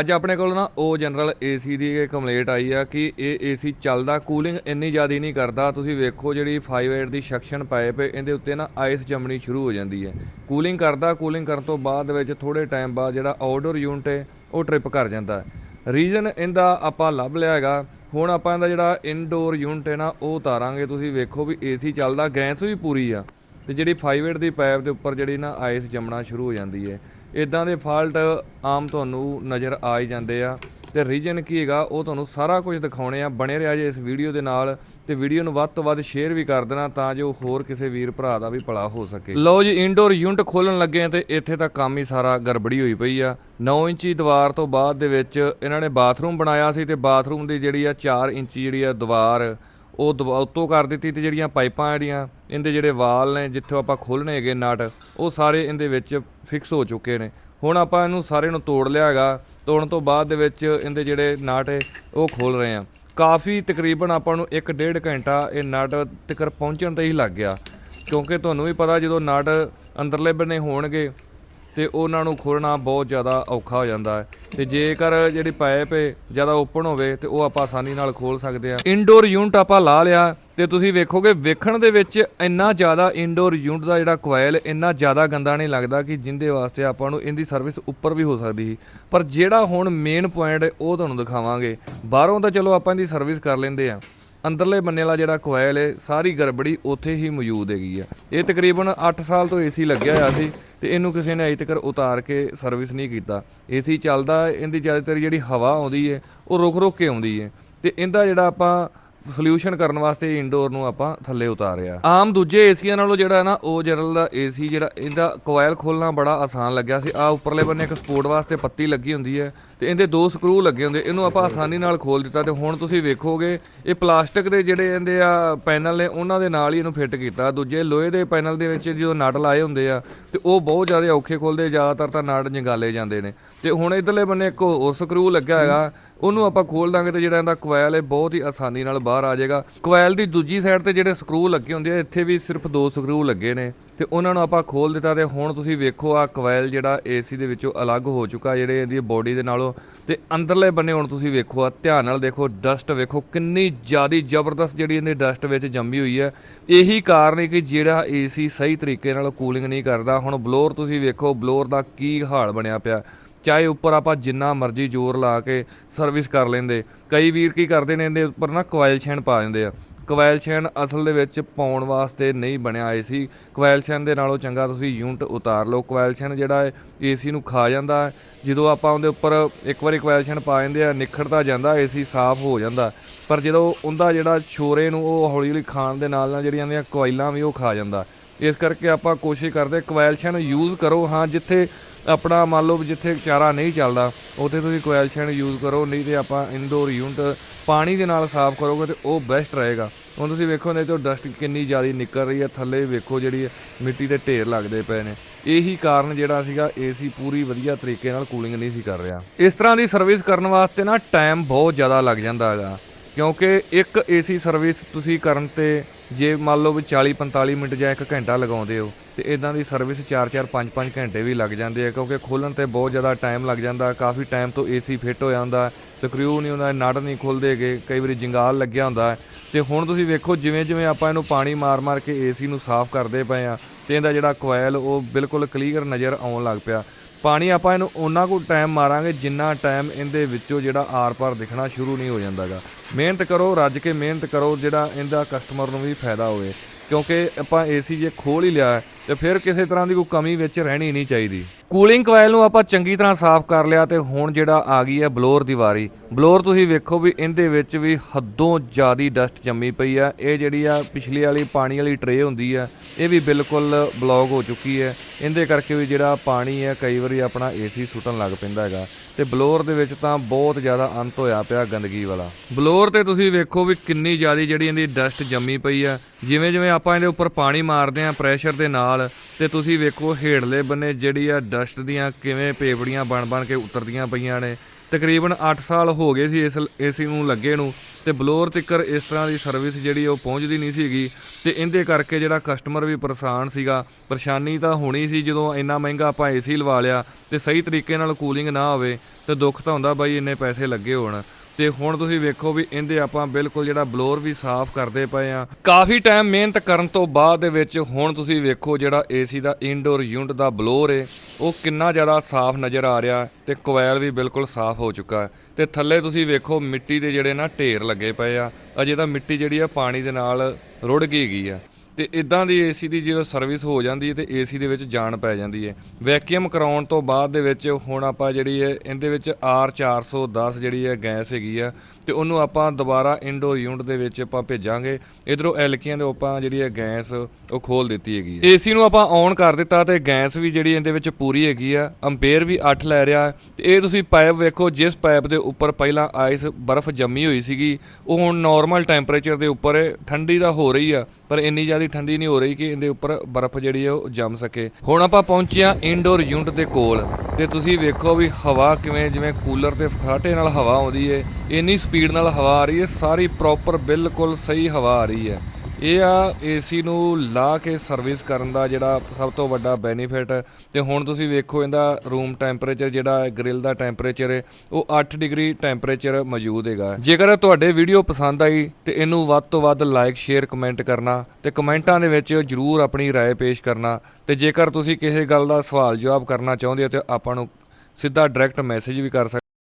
ਅੱਜ ਆਪਣੇ ਕੋਲ ਨਾ ਉਹ ਜਨਰਲ ਏਸੀ ਦੀ ਇਹ ਕੰਪਲੇਂਟ ਆਈ ਆ ਕਿ ਇਹ ਏਸੀ ਚੱਲਦਾ ਕੂਲਿੰਗ ਇੰਨੀ ਜ਼ਿਆਦਾ ਨਹੀਂ ਕਰਦਾ। ਤੁਸੀਂ ਵੇਖੋ ਜਿਹੜੀ 58 ਦੀ ਸੈਕਸ਼ਨ ਪਾਈਪ ਇਹਦੇ ਉੱਤੇ ਨਾ ਆਈਸ ਜੰਮਣੀ ਸ਼ੁਰੂ ਹੋ ਜਾਂਦੀ ਹੈ। ਕੂਲਿੰਗ ਕਰਦਾ ਕੂਲਿੰਗ ਕਰਨ ਤੋਂ ਬਾਅਦ ਵਿੱਚ ਥੋੜੇ ਟਾਈਮ ਬਾਅਦ ਜਿਹੜਾ ਆਊਟਡੋਰ ਯੂਨਿਟ ਹੈ, ਉਹ ਟ੍ਰਿਪ ਕਰ ਜਾਂਦਾ ਰੀਜ਼ਨ ਇਹਦਾ ਆਪਾਂ ਲੱਭ ਲਿਆ ਹੈਗਾ। ਹੁਣ ਆਪਾਂ ਇਹਦਾ ਜਿਹੜਾ ਇਨਡੋਰ ਯੂਨਿਟ ਹੈ ਨਾ, ਉਹ ਉਤਾਰਾਂਗੇ। ਤੁਸੀਂ ਵੇਖੋ ਵੀ ਏਸੀ ਚੱਲਦਾ ਗੈਸ ਵੀ ਪੂਰੀ ਆ। ਤੇ ਜਿਹੜੀ 58 ਦੀ ਪਾਈਪ ਦੇ ਉੱਪਰ ਜਿਹੜੀ ਨਾ ਆਈਸ ਜੰਮਣਾ ਸ਼ੁਰੂ ਹੋ ਜਾਂਦੀ ਹੈ। ਇਦਾਂ ਦੇ ਫਾਲਟ ਆਮ ਤੁਹਾਨੂੰ ਨਜ਼ਰ ਆ ਹੀ ਜਾਂਦੇ ਆ। ਤੇ ਰੀਜਨ ਕੀ ਹੈਗਾ, ਉਹ ਤੁਹਾਨੂੰ ਸਾਰਾ ਕੁਝ ਦਿਖਾਉਣੇ ਆ। ਬਣੇ ਰਿਹਾ ਜੇ ਇਸ ਵੀਡੀਓ ਦੇ ਨਾਲ, ਤੇ ਵੀਡੀਓ ਨੂੰ ਵੱਧ ਤੋਂ ਵੱਧ ਸ਼ੇਅਰ ਵੀ ਕਰ ਦੇਣਾ ਤਾਂ ਜੋ ਹੋਰ ਕਿਸੇ ਵੀਰ ਭਰਾ ਦਾ ਵੀ ਭਲਾ ਹੋ ਸਕੇ। ਲਓ ਜੀ ਇਨਡੋਰ ਯੂਨਿਟ ਖੋਲਣ ਲੱਗੇ ਆ ਤੇ ਇੱਥੇ ਤਾਂ ਕੰਮ ਹੀ ਸਾਰਾ ਗੜਬੜੀ ਹੋਈ ਪਈ ਆ। 9 ਇੰਚੀ ਦੀਵਾਰ ਤੋਂ ਬਾਅਦ ਦੇ ਵਿੱਚ ਇਹਨਾਂ ਨੇ ਬਾਥਰੂਮ ਬਣਾਇਆ ਸੀ ਤੇ ਬਾਥਰੂਮ ਦੀ ਜਿਹੜੀ ਆ 4 ਇੰਚੀ ਜਿਹੜੀ ਆ ਦੀਵਾਰ ਉਹ ਦਵਾ- ਉੱਤੋਂ ਕਰ ਦਿੱਤੀ ਤੇ ਜਿਹੜੀਆਂ ਪਾਈਪਾਂ ਜਿਹੜੀਆਂ, ਇਹਦੇ ਜਿਹੜੇ ਵਾਲ ਨੇ ਜਿੱਥੋਂ ਆਪਾਂ ਖੋਲਣੇ ਹੈਗੇ ਨਟ, ਉਹ ਸਾਰੇ ਇਹਦੇ ਵਿੱਚ ਫਿਕਸ ਹੋ ਚੁੱਕੇ ਨੇ। ਹੁਣ ਆਪਾਂ ਇਹਨੂੰ ਸਾਰੇ ਨੂੰ ਤੋੜ ਲਿਆ ਹੈਗਾ, ਤੋੜਨ ਤੋਂ ਬਾਅਦ ਦੇ ਵਿੱਚ ਇਹਦੇ ਜਿਹੜੇ ਨਟ ਹੈ, ਉਹ ਖੋਲ ਰਹੇ ਆ ਕਾਫੀ ਤਕਰੀਬਨ ਆਪਾਂ ਨੂੰ 1.5 ਘੰਟਾ ਇਹ ਨਟ ਤੱਕ ਪਹੁੰਚਣ ਤੇ ਹੀ ਲੱਗ ਗਿਆ। ਕਿਉਂਕਿ ਤੁਹਾਨੂੰ ਵੀ ਪਤਾ ਜਦੋਂ ਨਟ ਅੰਦਰਲੇ ਬੰਨੇ ਹੋਣਗੇ ਤੇ ਉਹਨਾਂ ਨੂੰ ਖੋਲਣਾ ਬਹੁਤ ਜ਼ਿਆਦਾ ਔਖਾ ਹੋ ਜਾਂਦਾ ਹੈ। ਤੇ ਜੇਕਰ ਜਿਹੜੀ ਪਾਈਪ ਹੈ ਜ਼ਿਆਦਾ ਓਪਨ ਹੋਵੇ ਤੇ ਉਹ ਆਪਾਂ ਆਸਾਨੀ ਨਾਲ ਖੋਲ ਸਕਦੇ ਆ ਇਨਡੋਰ ਯੂਨਿਟ ਆਪਾਂ ਲਾ ਲਿਆ ਤੇ ਤੁਸੀਂ ਵੇਖੋਗੇ ਵੇਖਣ ਦੇ ਵਿੱਚ ਇੰਨਾ ਜ਼ਿਆਦਾ ਇਨਡੋਰ ਯੂਨਿਟ ਦਾ ਜਿਹੜਾ ਕੋਇਲ ਇੰਨਾ ਜ਼ਿਆਦਾ ਗੰਦਾ ਨਹੀਂ ਲੱਗਦਾ ਕਿ ਜਿੰਦੇ ਵਾਸਤੇ ਆਪਾਂ ਨੂੰ ਇਹਦੀ ਸਰਵਿਸ ਉੱਪਰ ਵੀ ਹੋ ਸਕਦੀ ਸੀ। ਪਰ ਜਿਹੜਾ ਹੁਣ ਮੇਨ ਪੁਆਇੰਟ ਉਹ ਤੁਹਾਨੂੰ ਦਿਖਾਵਾਂਗੇ। ਬਾਹਰੋਂ ਤਾਂ ਚਲੋ ਆਪਾਂ ਇਹਦੀ ਸਰਵਿਸ ਕਰ ਲੈਂਦੇ ਆ ਅੰਦਰਲੇ ਬੰਨੇ ਵਾਲਾ ਜਿਹੜਾ ਕੋਇਲ ਹੈ ਸਾਰੀ ਗੜਬੜੀ ਉੱਥੇ ਹੀ ਮੌਜੂਦ ਹੈਗੀ ਆ। ਇਹ ਤਕਰੀਬਨ 8 ਸਾਲ ਤੋਂ ਏਸੀ ਲੱਗਿਆ ਹੋਇਆ ਸੀ ਤੇ ਇਹਨੂੰ ਕਿਸੇ ਨੇ ਅਜੇ ਤੱਕ ਉਤਾਰ ਕੇ ਸਰਵਿਸ ਨਹੀਂ ਕੀਤਾ। ਏਸੀ ਚੱਲਦਾ, ਇਹਦੀ ਜ਼ਿਆਦਾਤਰ ਜਿਹੜੀ ਹਵਾ ਆਉਂਦੀ ਹੈ ਉਹ ਰੁਕ ਰੁਕ ਕੇ ਆਉਂਦੀ ਹੈ ਤੇ ਇਹਦਾ ਜਿਹੜਾ ਆਪਾਂ ਸੋਲੂਸ਼ਨ ਕਰਨ ਵਾਸਤੇ ਇਨਡੋਰ ਨੂੰ ਆਪਾਂ ਥੱਲੇ ਉਤਾਰਿਆ। ਆਮ ਦੂਜੇ ਏਸੀਆਂ ਨਾਲੋਂ ਜਿਹੜਾ ਨਾ, ਉਹ ਜਨਰਲ ਦਾ ਏਸੀ ਜਿਹੜਾ, ਇਹਦਾ ਕੋਇਲ ਖੋਲਣਾ ਬੜਾ ਆਸਾਨ ਲੱਗਿਆ ਸੀ। ਆ ਉੱਪਰਲੇ ਬੰਨੇ ਇੱਕ ਸਪੋਰਟ ਵਾਸਤੇ ਪੱਤੀ ਲੱਗੀ ਹੁੰਦੀ ਹੈ ਤੇ ਇਹਦੇ ਦੋ ਸਕਰੂ ਲੱਗੇ ਹੁੰਦੇ, ਇਹਨੂੰ ਆਪਾਂ ਆਸਾਨੀ ਨਾਲ ਖੋਲ ਦਿੱਤਾ ਤੇ ਹੁਣ ਤੁਸੀਂ ਵੇਖੋਗੇ, ਇਹ ਪਲਾਸਟਿਕ ਦੇ ਜਿਹੜੇ ਇਹਦੇ ਆ ਪੈਨਲ ਨੇ, ਉਹਨਾਂ ਦੇ ਨਾਲ ਹੀ ਇਹਨੂੰ ਫਿੱਟ ਕੀਤਾ। ਦੂਜੇ ਲੋਹੇ ਦੇ ਪੈਨਲ ਦੇ ਵਿੱਚ ਜਦੋਂ ਨਟ ਲਾਏ ਹੁੰਦੇ ਆ, ਤੇ ਉਹ ਬਹੁਤ ਜ਼ਿਆਦਾ ਔਖੇ ਖੋਲਦੇ, ਜ਼ਿਆਦਾਤਰ ਤਾਂ ਨਟ ਜੰਗਾਲੇ ਜਾਂਦੇ ਨੇ। ਤੇ ਹੁਣ ਇਧਰਲੇ ਬੰਨੇ ਇੱਕ ਹੋਰ ਸਕਰੂ ਲੱਗਾ ਹੈਗਾ, ਉਹਨੂੰ ਆਪਾਂ ਖੋਲ ਦਾਂਗੇ ਤੇ ਜਿਹੜਾ ਇਹਦਾ ਕੁਆਇਲ ਹੈ, ਬਹੁਤ ਹੀ ਆਸਾਨੀ ਨਾਲ ਬਾਹਰ ਆ ਜਾਏਗਾ। ਕੁਆਇਲ ਦੀ ਦੂਜੀ ਸਾਈਡ ਤੇ ਜਿਹੜੇ ਸਕਰੂ ਲੱਗੇ ਹੁੰਦੇ ਆ, ਇੱਥੇ ਵੀ ਸਿਰਫ ਦੋ ਸਕਰੂ ਲੱਗੇ ਨੇ। ਤੇ ਉਹਨਾਂ ਨੂੰ ਆਪਾਂ ਖੋਲ ਦਿੱਤਾ ਤੇ ਹੁਣ ਤੁਸੀਂ ਵੇਖੋ ਆ ਕੋਇਲ ਜਿਹੜਾ ਏਸੀ ਦੇ ਵਿੱਚੋਂ ਅਲੱਗ ਹੋ ਚੁੱਕਾ, ਜਿਹੜੇ ਇਹਦੀ ਬੋਡੀ ਦੇ ਨਾਲੋਂ ਤੇ ਅੰਦਰਲੇ ਬੰਨੇ ਹੁਣ ਤੁਸੀਂ ਵੇਖੋ ਆ ਧਿਆਨ ਨਾਲ ਦੇਖੋ ਡਸਟ ਵੇਖੋ ਕਿੰਨੀ ਜ਼ਿਆਦੀ ਜ਼ਬਰਦਸਤ ਜਿਹੜੀ ਇਹਦੀ ਡਸਟ ਵਿੱਚ ਜੰਮੀ ਹੋਈ ਹੈ। ਇਹੀ ਕਾਰਨ ਹੈ ਕਿ ਜਿਹੜਾ ਏਸੀ ਸਹੀ ਤਰੀਕੇ ਨਾਲ ਕੂਲਿੰਗ ਨਹੀਂ ਕਰਦਾ। ਹੁਣ ਬਲੋਰ ਤੁਸੀਂ ਵੇਖੋ ਬਲੋਰ ਦਾ ਕੀ ਹਾਲ ਬਣਿਆ ਪਿਆ। ਚਾਹੇ ਉੱਪਰ ਆਪਾਂ ਜਿੰਨਾ ਮਰਜ਼ੀ ਜ਼ੋਰ ਲਾ ਕੇ ਸਰਵਿਸ ਕਰ ਲੈਂਦੇ। ਕਈ ਵੀਰ ਕੀ ਕਰਦੇ ਨੇ, ਇਹਦੇ ਉੱਪਰ ਨਾ ਕੋਇਲ ਛੈਨ ਪਾ ਦਿੰਦੇ ਆ। ਕੋਇਲ ਅਸਲ ਦੇ ਵਿੱਚ ਪਾਉਣ ਵਾਸਤੇ ਨਹੀਂ ਬਣਿਆ ਏ ਸੀ। ਕੋਇਲ ਦੇ ਨਾਲੋਂ ਚੰਗਾ ਤੁਸੀਂ ਯੂਨਿਟ ਉਤਾਰ ਲਓ। ਕੋਇਲ ਜਿਹੜਾ ਹੈ ਏਸੀ ਨੂੰ ਖਾ ਜਾਂਦਾ ਜਦੋਂ ਆਪਾਂ ਉਹਦੇ ਉੱਪਰ ਇੱਕ ਵਾਰੀ ਕੋਇਲ ਪਾ ਜਾਂਦੇ ਆ ਨਿਖੜਦਾ ਜਾਂਦਾ ਏਸੀ ਸਾਫ਼ ਹੋ ਜਾਂਦਾ। ਪਰ ਜਦੋਂ ਉਹਦਾ ਜਿਹੜਾ ਛੋਰੇ ਨੂੰ ਉਹ ਹੌਲੀ ਹੌਲੀ ਖਾਣ ਦੇ ਨਾਲ ਨਾਲ ਜਿਹੜੀਆਂ ਦੀਆਂ ਕੋਇਲਾਂ ਵੀ ਉਹ ਖਾ ਜਾਂਦਾ। ਇਸ ਕਰਕੇ ਆਪਾਂ ਕੋਸ਼ਿਸ਼ ਕਰਦੇ ਕੋਇਲ ਯੂਜ਼ ਕਰੋ। ਹਾਂ, ਜਿੱਥੇ ਆਪਣਾ ਮੰਨ ਲਓ ਵੀ ਜਿੱਥੇ ਚਾਰਾ ਨਹੀਂ ਚੱਲਦਾ, ਉੱਥੇ ਤੁਸੀਂ ਕੋਇਲ ਛੈਨ ਯੂਜ਼ ਕਰੋ, ਨਹੀਂ ਤੇ ਆਪਾਂ ਇਨਡੋਰ ਯੂਨਿਟ ਪਾਣੀ ਦੇ ਨਾਲ ਸਾਫ਼ ਕਰੋਗੇ ਤੇ ਉਹ ਬੈਸਟ ਰਹੇਗਾ। ਹੁਣ ਤੁਸੀਂ ਵੇਖੋ ਨਹੀਂ ਤੇ ਡਸਟ ਕਿੰਨੀ ਜ਼ਿਆਦਾ ਨਿਕਲ ਰਹੀ ਹੈ, ਥੱਲੇ ਵੇਖੋ ਜਿਹੜੀ ਮਿੱਟੀ ਦੇ ਢੇਰ ਲੱਗਦੇ ਪਏ ਨੇ। ਇਹੀ ਕਾਰਨ ਜਿਹੜਾ ਸੀਗਾ ਏਸੀ ਪੂਰੀ ਵਧੀਆ ਤਰੀਕੇ ਨਾਲ ਕੂਲਿੰਗ ਨਹੀਂ ਸੀ ਕਰ ਰਿਹਾ। ਇਸ ਤਰ੍ਹਾਂ ਦੀ ਸਰਵਿਸ ਕਰਨ ਵਾਸਤੇ ਨਾ ਟਾਈਮ ਬਹੁਤ ਜ਼ਿਆਦਾ ਲੱਗ ਜਾਂਦਾ ਹੈਗਾ, ਕਿਉਂਕਿ ਇੱਕ ਏਸੀ ਸਰਵਿਸ ਤੁਸੀਂ ਕਰਨ ਤੇ ਜੇ ਮੰਨ ਲਓ ਵੀ 40 45 ਮਿੰਟ ਜਾਂ 1 ਘੰਟਾ ਲਗਾਉਂਦੇ ਹੋ, ਤੇ ਇਦਾਂ ਦੀ ਸਰਵਿਸ 4-4 5-5 ਘੰਟੇ ਵੀ ਲੱਗ ਜਾਂਦੇ ਆ, ਕਿਉਂਕਿ ਖੋਲਣ ਤੇ ਬਹੁਤ ਜ਼ਿਆਦਾ ਟਾਈਮ ਲੱਗ ਜਾਂਦਾ, ਕਾਫੀ ਟਾਈਮ ਤੋਂ ਏਸੀ ਫਿੱਟ ਹੋ ਜਾਂਦਾ ਸਕਰੂ ਨਹੀਂ ਹੁੰਦਾ, ਨਟ ਨਹੀਂ ਖੁੱਲਦੇਗੇ ਕਈ ਵਾਰੀ ਜੰਗਾਲ ਲੱਗਿਆ ਹੁੰਦਾ ਹੈ। ਤੇ ਹੁਣ ਤੁਸੀਂ ਵੇਖੋ ਜਿਵੇਂ ਜਿਵੇਂ ਆਪਾਂ ਇਹਨੂੰ ਪਾਣੀ ਮਾਰ-ਮਾਰ ਕੇ ਏਸੀ ਨੂੰ ਸਾਫ਼ ਕਰਦੇ ਪਏ ਆ ਤੇ ਇਹਦਾ ਜਿਹੜਾ ਕੋਇਲ ਉਹ ਬਿਲਕੁਲ ਕਲੀਅਰ ਨਜ਼ਰ ਆਉਣ ਲੱਗ ਪਿਆ ਪਾਣੀ ਆਪਾਂ ਇਹਨੂੰ ਉਹਨਾਂ ਕੋ ਟਾਈਮ ਮਾਰਾਂਗੇ ਜਿੰਨਾ ਟਾਈਮ ਇਹਦੇ ਵਿੱਚੋਂ ਜਿਹੜਾ ਆਰ-ਪਾਰ ਦਿਖਣਾ ਸ਼ੁਰੂ ਨਹੀਂ ਹੋ ਜਾਂਦਾਗਾ ਮਿਹਨਤ ਕਰੋ ਰੱਜ ਕੇ ਮਿਹਨਤ ਕਰੋ ਜਿਹੜਾ ਇਹਦਾ ਕਸਟਮਰ ਨੂੰ ਵੀ ਫਾਇਦਾ ਹੋਵੇ। ਕਿਉਂਕਿ ਆਪਾਂ ਏਸੀ ਜੇ ਖੋਲ ਹੀ ਲਿਆ ਹੈ, ਤੇ ਫਿਰ ਕਿਸੇ ਤਰ੍ਹਾਂ ਦੀ ਕੋਈ ਕਮੀ ਵਿੱਚ ਰਹਿਣੀ ਨਹੀਂ ਚਾਹੀਦੀ। ਕੂਲਿੰਗ ਕੋਇਲ ਨੂੰ ਆਪਾਂ ਚੰਗੀ ਤਰ੍ਹਾਂ ਸਾਫ਼ ਕਰ ਲਿਆ ਤੇ ਹੁਣ ਜਿਹੜਾ ਆ ਗਈ ਹੈ ਬਲੋਰ ਦੀ ਵਾਰੀ। ਬਲੋਰ ਤੁਸੀਂ ਵੇਖੋ ਵੀ ਇਹਦੇ ਵਿੱਚ ਵੀ ਹੱਦੋਂ ਜ਼ਿਆਦੀ ਡਸਟ ਜੰਮੀ ਪਈ ਆ ਇਹ ਜਿਹੜੀ ਆ ਪਿਛਲੀ ਵਾਲੀ ਪਾਣੀ ਵਾਲੀ ਟਰੇ ਹੁੰਦੀ ਆ ਇਹ ਵੀ ਬਿਲਕੁਲ ਬਲੌਕ ਹੋ ਚੁੱਕੀ ਹੈ। ਇਹਦੇ ਕਰਕੇ ਵੀ ਜਿਹੜਾ ਪਾਣੀ ਹੈ ਕਈ ਵਾਰੀ ਆਪਣਾ ਏਸੀ ਸੁੱਟਣ ਲੱਗ ਪੈਂਦਾ ਹੈਗਾ। ਤੇ ਬਲੋਰ ਦੇ ਵਿੱਚ ਤਾਂ ਬਹੁਤ ਜ਼ਿਆਦਾ ਅੰਤ ਹੋਇਆ ਪਿਆ ਗੰਦਗੀ ਵਾਲਾ। ਬਲੋਰ ਤੇ ਤੁਸੀਂ ਵੇਖੋ ਵੀ ਕਿੰਨੀ ਜ਼ਿਆਦਾ ਜਿਹੜੀ ਇਹਦੀ ਡਸਟ ਜੰਮੀ ਪਈ ਆ। ਜਿਵੇਂ ਜਿਵੇਂ ਆਪਾਂ ਇਹਦੇ ਉੱਪਰ ਪਾਣੀ ਮਾਰਦੇ ਆ ਪ੍ਰੈਸ਼ਰ ਦੇ ਨਾਲ, ਤੇ ਤੁਸੀਂ ਵੇਖੋ ਹੇਠਲੇ ਬੰਨੇ ਜਿਹੜੀ ਆ ਡਸਟ ਦੀਆਂ ਕਿਵੇਂ ਪੇਪੜੀਆਂ ਬਣ ਬਣ ਕੇ ਉਤਰਦੀਆਂ ਪਈਆਂ ਨੇ। ਤਕਰੀਬਨ 8 ਸਾਲ ਹੋ ਗਏ ਸੀ ਇਸ ਏਸੀ ਨੂੰ ਲੱਗੇ ਨੂੰ। ਤੇ ਬਲੋਰ ਤਿੱਕਰ ਇਸ ਤਰ੍ਹਾਂ ਦੀ ਸਰਵਿਸ ਜਿਹੜੀ ਉਹ ਪਹੁੰਚਦੀ ਨਹੀਂ ਸੀਗੀ ਤੇ ਇਹਦੇ ਕਰਕੇ ਜਿਹੜਾ ਕਸਟਮਰ ਵੀ ਪਰੇਸ਼ਾਨ ਸੀਗਾ, ਪਰੇਸ਼ਾਨੀ ਤਾਂ ਹੋਣੀ ਸੀ ਜਦੋਂ ਇੰਨਾ ਮਹਿੰਗਾ ਆਪਾਂ ਏਸੀ ਲਵਾ ਲਿਆ ਤੇ ਸਹੀ ਤਰੀਕੇ ਨਾਲ ਕੂਲਿੰਗ ਨਾ ਹੋਵੇ ਤੇ ਦੁੱਖ ਤਾਂ ਹੁੰਦਾ ਬਾਈ ਇੰਨੇ ਪੈਸੇ ਲੱਗੇ ਹੋਣ। ਤੇ ਹੁਣ ਤੁਸੀਂ ਵੇਖੋ ਵੀ ਇਹਦੇ ਆਪਾਂ ਬਿਲਕੁਲ ਜਿਹੜਾ ਬਲੋਰ ਵੀ ਸਾਫ਼ ਕਰਦੇ ਪਏ ਆ। ਕਾਫੀ ਟਾਈਮ ਮਿਹਨਤ ਕਰਨ ਤੋਂ ਬਾਅਦ ਦੇ ਵਿੱਚ ਹੁਣ ਤੁਸੀਂ ਵੇਖੋ ਜਿਹੜਾ ਏਸੀ ਦਾ ਇਨਡੋਰ ਯੂਨਿਟ ਦਾ ਬਲੋਰ ਏ, ਉਹ ਕਿੰਨਾ ਜ਼ਿਆਦਾ ਸਾਫ਼ ਨਜ਼ਰ ਆ ਰਿਹਾ ਤੇ ਕੋਇਲ ਵੀ ਬਿਲਕੁਲ ਸਾਫ਼ ਹੋ ਚੁੱਕਾ ਹੈ। ਤੇ ਥੱਲੇ ਤੁਸੀਂ ਵੇਖੋ ਮਿੱਟੀ ਦੇ ਜਿਹੜੇ ਨਾ ਢੇਰ ਲੱਗੇ ਪਏ ਆ, ਅਜੇ ਤਾਂ ਮਿੱਟੀ ਜਿਹੜੀ ਆ ਪਾਣੀ ਦੇ ਨਾਲ ਰੁੜ ਗਈ ਗਈ ਆ। ਤੇ ਇਦਾਂ ਦੀ ਏਸੀ ਦੀ ਜਦੋਂ ਸਰਵਿਸ ਹੋ ਜਾਂਦੀ ਹੈ ਤੇ ਏਸੀ ਦੇ ਵਿੱਚ ਜਾਨ ਪੈ ਜਾਂਦੀ ਹੈ। ਵੈਕਿਊਮ ਕਰਾਉਣ ਤੋਂ ਬਾਅਦ ਦੇ ਵਿੱਚ ਹੁਣ ਆਪਾਂ ਜਿਹੜੀ ਹੈ, ਇਹਦੇ ਵਿੱਚ R410 ਜਿਹੜੀ ਹੈ ਗੈਸ ਹੈਗੀ ਆ ਤੇ ਉਹਨੂੰ ਆਪਾਂ ਦੁਬਾਰਾ ਇਨਡੋਰ ਯੂਨਿਟ ਦੇ ਵਿੱਚ ਆਪਾਂ ਭੇਜਾਂਗੇ। ਇਧਰੋਂ ਐਲਕੀਆਂ ਦੇ ਆਪਾਂ ਜਿਹੜੀ ਹੈ ਗੈਸ, ਉਹ ਖੋਲ ਦਿੱਤੀ ਹੈਗੀ ਹੈ। ਏਸੀ ਨੂੰ ਆਪਾਂ ਔਨ ਕਰ ਦਿੱਤਾ ਤੇ ਗੈਸ ਵੀ ਜਿਹੜੀ ਇਹਦੇ ਵਿੱਚ ਪੂਰੀ ਹੈਗੀ ਆ। ਅੰਪੇਅਰ ਵੀ 8 ਲੈ ਰਿਹਾ। ਹੈ। ਤੇ ਇਹ ਤੁਸੀਂ ਪਾਈਪ ਵੇਖੋ, ਜਿਸ ਪਾਈਪ ਦੇ ਉੱਪਰ ਪਹਿਲਾਂ ਆਈਸ ਬਰਫ਼ ਜੰਮੀ ਹੋਈ ਸੀਗੀ, ਉਹ ਹੁਣ ਨਾਰਮਲ ਟੈਂਪਰੇਚਰ ਦੇ ਉੱਪਰ ਠੰਡੀ ਦਾ ਹੋ ਰਹੀ ਆ। ਪਰ ਇੰਨੀ ਜ਼ਿਆਦਾ ਠੰਡੀ ਨਹੀਂ ਹੋ ਰਹੀ ਕਿ ਇਹਦੇ ਉੱਪਰ ਬਰਫ਼ ਜਿਹੜੀ ਹੈ ਉਹ ਜੰਮ ਸਕੇ। ਹੁਣ ਆਪਾਂ ਪਹੁੰਚੇ ਆ ਇਨਡੋਰ ਯੂਨਿਟ ਦੇ ਕੋਲ ਤੇ ਤੁਸੀਂ ਵੇਖੋ ਵੀ ਹਵਾ ਕਿਵੇਂ, ਜਿਵੇਂ ਕੂਲਰ ਤੇ ਫਰਾਟੇ ਨਾਲ ਹਵਾ ਆਉਂਦੀ ਹੈ ਇੰਨੀ ਸਪੀਡ ਨਾਲ ਹਵਾ ਆ ਰਹੀ ਹੈ ਸਾਰੀ ਪ੍ਰੋਪਰ ਬਿਲਕੁਲ ਸਹੀ ਹਵਾ ਆ ਰਹੀ ਹੈ ਇਹ ਆ ਏਸੀ ਨੂੰ ਲਾ ਕੇ ਸਰਵਿਸ ਕਰਨ ਦਾ ਜਿਹੜਾ ਸਭ ਤੋਂ ਵੱਡਾ ਬੈਨੀਫਿਟ ਤੇ ਹੁਣ ਤੁਸੀਂ ਵੇਖੋ ਇਹਦਾ ਰੂਮ ਟੈਂਪਰੇਚਰ ਜਿਹੜਾ ਗ੍ਰਿਲ ਦਾ ਟੈਂਪਰੇਚਰ ਹੈ ਉਹ 8 ਡਿਗਰੀ ਟੈਂਪਰੇਚਰ ਮੌਜੂਦ ਹੈਗਾ ਜੇਕਰ ਤੁਹਾਡੇ ਵੀਡੀਓ ਪਸੰਦ ਆਈ ਤੇ ਇਹਨੂੰ ਵੱਧ ਤੋਂ ਵੱਧ ਲਾਈਕ ਸ਼ੇਅਰ ਕਮੈਂਟ ਕਰਨਾ ਤੇ ਕਮੈਂਟਾਂ ਦੇ ਵਿੱਚ ਜਰੂਰ ਆਪਣੀ رائے ਪੇਸ਼ ਕਰਨਾ ਤੇ ਜੇਕਰ ਤੁਸੀਂ ਕਿਸੇ ਗੱਲ ਦਾ ਸਵਾਲ ਜਵਾਬ ਕਰਨਾ ਚਾਹੁੰਦੇ ਹੋ ਤੇ ਆਪਾਂ ਨੂੰ ਸਿੱਧਾ ਡਾਇਰੈਕਟ ਮੈਸੇਜ ਵੀ ਕਰ ਸਕਦੇ